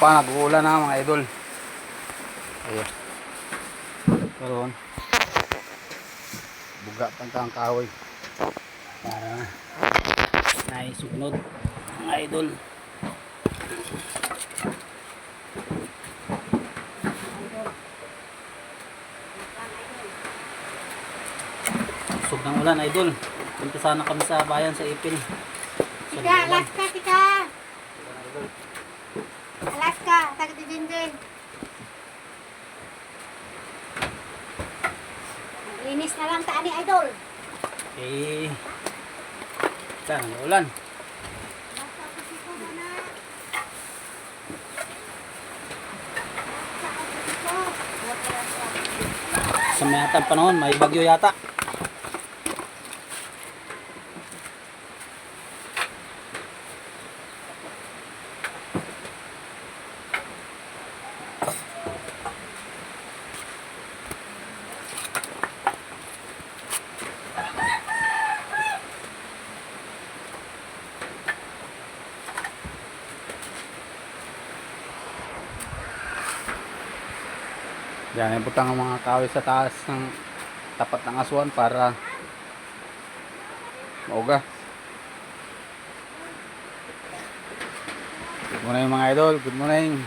Pa, nag-uulan na mga idol. Ayun. Karoon. Buga pantang kahoy. Para naisugnod mga idol. Usog ng ulan idol. Punta sana kami sa bayan sa Ipil. Tika, ulan. Alaska, tika. Alaska, taga dinding. Linis na lang taan ni Idol. Eh, saan ang ulan? Sa atang panahon, may bagyo yata. Yan, ibutang ang mga kahoy sa taas ng tapat ng aswan para mauga. Good morning mga idol, good morning.